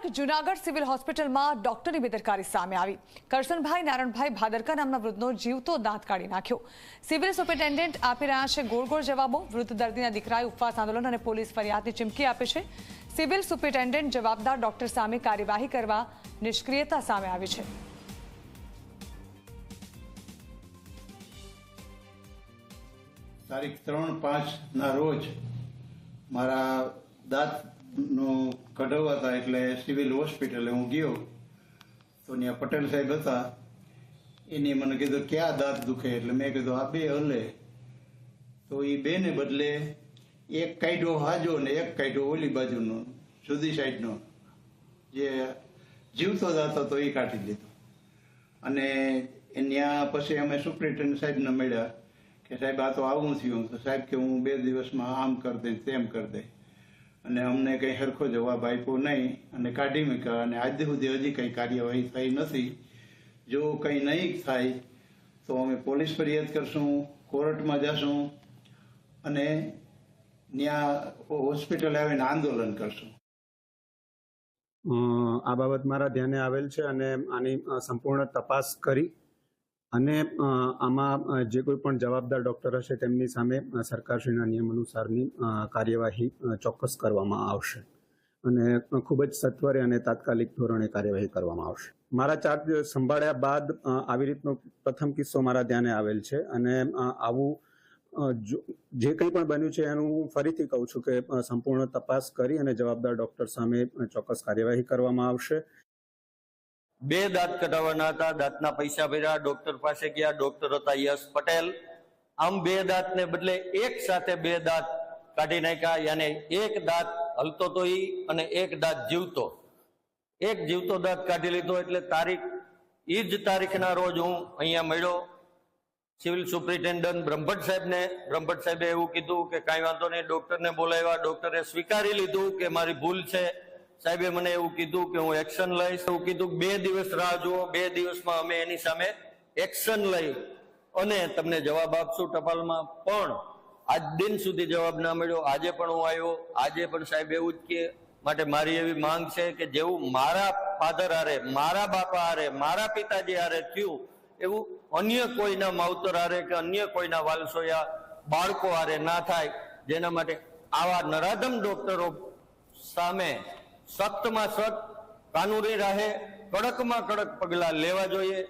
એકાએક જુનાગઢ સિવિલ હોસ્પિટલમાં ડોક્ટરની બેદરકારી સામે આવી. કરશનભાઈ, નારણભાઈ ભાદરકા નામના વૃદ્ધનો જીવતો દાંત કાઢી નાખ્યો. સિવિલ સુપરિન્ટેન્ડન્ટ આપી રહ્યા છે ગોળ ગોળ જવાબો. વૃદ્ધ દર્દીના દીકરાએ ઉપવાસ આંદોલન અને પોલીસ ફરિયાદની ચીમકી આપી છે. સિવિલ સુપરિન્ટેન્ડન્ટ જવાબદાર ડોક્ટર સામે કાર્યવાહી કરવા નિષ્ક્રિયતા સામે આવી છે. તારીખ ત્રણ પાંચના રોજ મારા દાંતનું કઢાવવા હતા એટલે સિવિલ હોસ્પિટલે હું ગયો. તો ત્યાં પટેલ સાહેબ હતા. એને મને કીધું, ક્યાં દાંત દુખે? એટલે મેં કીધું, આ બે હલે. તો એ બેને બદલે એક કાઢ્યો હાજો ને એક કાઢ્યો ઓલી બાજુનો, જુદી સાઈડનો. જે જીવતો દાંત હતો એ કાઢી દીધો અને ત્યાં પછી અમે સુપ્રિન્ટેન્ડન્ટ સાહેબને મળ્યા કે, સાહેબ, આ તો આવું થયું. તો સાહેબ કે, હું બે દિવસમાં આમ કરી દઈ તેમ કરી દઈ અને અમને કંઈ સરખો જવાબ આપ્યો નહીં અને કાઢી મૂક્યા અને આજ સુધી હજી કંઈ કાર્યવાહી થઈ નથી. જો કંઈ નહીં થાય, તો અમે પોલીસ ફરિયાદ કરશું, કોર્ટમાં જશું અને ત્યાં હોસ્પિટલ આવીને આંદોલન કરશું. આ બાબત મારા ધ્યાને આવેલ છે અને આની સંપૂર્ણ તપાસ કરી અને આમાં જે કોઈ પણ જવાબદાર ડોક્ટર હશે તેમની સામે સરકારશ્રીના નિયમ અનુસારની કાર્યવાહી ચોક્કસ કરવામાં આવશે. અને ખૂબ જ સત્વરે અને તાત્કાલિક ધોરણે કાર્યવાહી કરવામાં આવશે. મારા ચાર્જ સંભાળ્યા બાદ આવી રીતનો પ્રથમ કિસ્સો મારા ધ્યાને આવેલ છે. અને આવું જે કંઈ પણ બન્યું છે એનું હું ફરીથી કહું છું કે સંપૂર્ણ તપાસ કરી અને જવાબદાર ડોક્ટર સામે ચોક્કસ કાર્યવાહી કરવામાં આવશે. બે દાંત કઢાવવાના હતા, દાંતના પૈસા ભર્યા, ડોક્ટર પાસે ગયા, ડોક્ટર હતા યશ પટેલ. આમ બે દાંતને બદલે એક સાથે બે દાંત કાઢી નાખ્યા, યાને એક દાંત હલતો તો ઈ અને એક દાંત જીવતો. એક જીવતો દાંત કાઢી લીધો એટલે તારીખ, ઈ જ તારીખના રોજ હું અહીંયા મળ્યો. સિવિલ સુપ્રિન્ટેન્ડન્ટ બ્રહ્મભટ્ટ સાહેબને, બ્રહ્મભટ્ટ સાહેબે એવું કીધું કે કાંઈ વાંધો નહીં, ડોક્ટરને બોલાવ્યા, ડોક્ટરે સ્વીકારી લીધું કે મારી ભૂલ છે. સાહેબે મને એવું કીધું કે હું એક્શન લઈશ. એવું કીધું બે દિવસ રાહ જુઓ, બે દિવસમાં અમે એની સામે એક્શન લઈ અને તમને જવાબ આપશું ટપાલમાં. પણ આજ દિન સુધી જવાબ ના મળ્યો. આજે પણ હું આવ્યો. આજે પણ સાહેબ એવું જ કે માટે મારી એવી માંગ છે કે જેવું મારા ફાધર હારે, મારા બાપા હારે, મારા પિતાજી હારે થયું, એવું અન્ય કોઈના માવતર હારે કે અન્ય કોઈના વાલસોયા બાળકો હારે ના થાય. જેના માટે આવા નરાધમ ડોક્ટરો સામે સખ્તમાં સખ્ત કાનૂની રાહે કડકમાં કડક પગલાં લેવા જોઈએ.